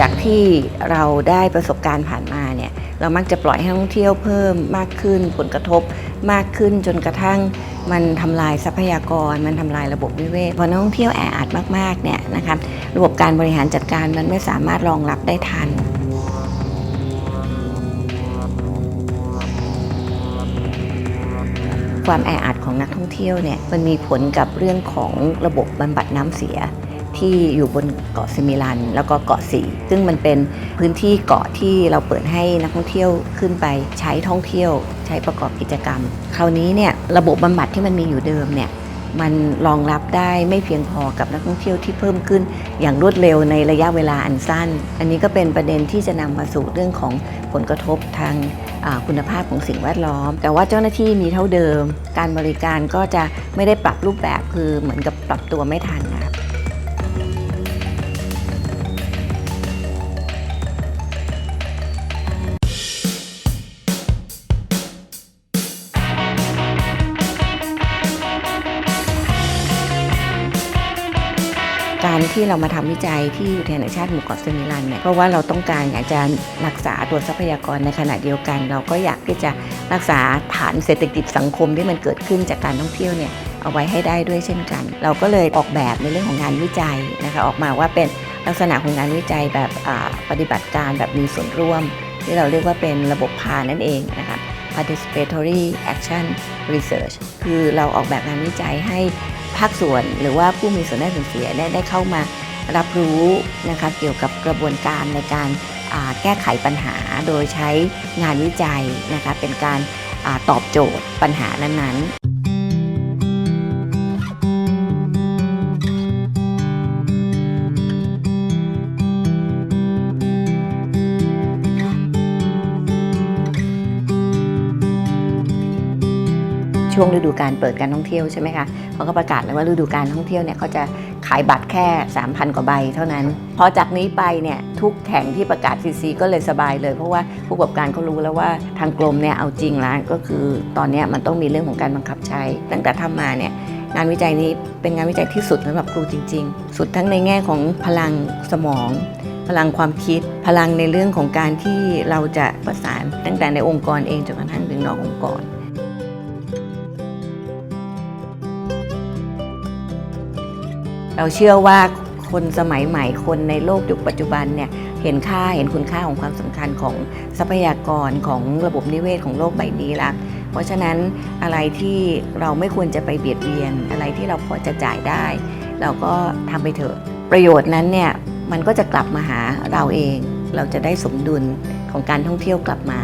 จากที่เราได้ประสบการณ์ผ่านมาเนี่ยเรามักจะปล่อยให้นักท่องเที่ยวเพิ่มมากขึ้นผลกระทบมากขึ้นจนกระทั่งมันทำลายทรัพยากร มันทำลายระบบนิเวศพอนักท่องเที่ยวแออัดมากๆเนี่ยนะครับระบบการบริหารจัดการมันไม่สามารถรองรับได้ทันความแออัดของนักท่องเที่ยวเนี่ยมันมีผลกับเรื่องของระบบบำบัดน้ำเสีย ที่อยู่บนเกาะซิมิลัน แล้วก็เกาะสี ซึ่งมันเป็นพื้นที่เกาะที่เราเปิดให้นักท่องเที่ยวขึ้นไปใช้ท่องเที่ยวใช้ประกอบกิจกรรม คราวนี้เนี่ยระบบบำบัดที่มันมีอยู่เดิมเนี่ยมันรองรับได้ไม่เพียงพอกับนักท่องเที่ยวที่เพิ่มขึ้น อย่างรวดเร็วในระยะเวลาอันสั้น อันนี้ก็เป็นประเด็นที่จะนำมาสู่เรื่องของผลกระทบทางคุณภาพของสิ่งแวดล้อม แต่ว่าเจ้าหน้าที่มีเท่าเดิม การบริการก็จะไม่ได้ปรับรูปแบบคือเหมือนกับปรับตัวไม่ทันนะ การที่เรามาทำวิจัยที่อุทยานแห่งชาติหมู่เกาะเซมิลันเนี่ยเพราะว่าเราต้องการอยากจะรักษาตัวทรัพยากรในขณะเดียวกัน เราก็อยากที่จะรักษาฐานเศรษฐกิจสังคมที่มันเกิดขึ้นจากการท่องเที่ยวเนี่ยเอาไว้ให้ได้ด้วยเช่นกัน เราก็เลยออกแบบในเรื่องของงานวิจัยนะคะออกมาว่าเป็นลักษณะของงานวิจัยแบบปฏิบัติการแบบมีส่วนร่วม ที่เราเรียกว่าเป็นระบบพานั่นเองนะคะ participatory action research คือเราออกแบบงานวิจัยให้ ภาคส่วนหรือว่าผู้มีส่วนได้ส่วนเสียได้เข้ามารับรู้นะคะเกี่ยวกับกระบวนการในการแก้ไขปัญหาโดยใช้งานวิจัยนะคะเป็นการอตอบโจทย์ปัญหานั้นๆ ช่วงฤดูการเปิดการท่องเที่ยวใช่ไหมคะเขาก็ประกาศเลยว่าฤดูการท่องเที่ยวเนี่ยเขาจะขายบัตรแค่ 3,000 กว่าใบเท่านั้น พอจากนี้ไปเนี่ยทุกแข่งที่ประกาศซีซีก็เลยสบายเลย เพราะว่าผู้ประกอบการเขารู้แล้วว่าทางกรมเนี่ยเอาจริงแล้วก็คือตอนเนี้ยมันต้องมีเรื่องของการบังคับใช้ ตั้งแต่ทำมาเนี่ยงานวิจัยนี้เป็นงานวิจัยที่สุดสำหรับครูจริง ๆ สุดทั้งในแง่ของพลังสมองพลังความคิดพลังในเรื่องของการที่เราจะประสานตั้งแต่ในองค์กรเองจนกระทั่งถึงนอกองค์กร เราเชื่อว่าคนสมัยใหม่คนในโลกยุคปัจจุบันเนี่ยเห็นค่าเห็นคุณค่าของความสำคัญของทรัพยากรของระบบนิเวศของโลกใบนี้ละเพราะฉะนั้นอะไรที่เราไม่ควรจะไปเบียดเบียน อะไรที่เราพอจะจ่ายได้ เราก็ทำไปเถอะ ประโยชน์นั้นเนี่ยมันก็จะกลับมาหาเราเอง เราจะได้สมดุลของการท่องเที่ยวกลับมา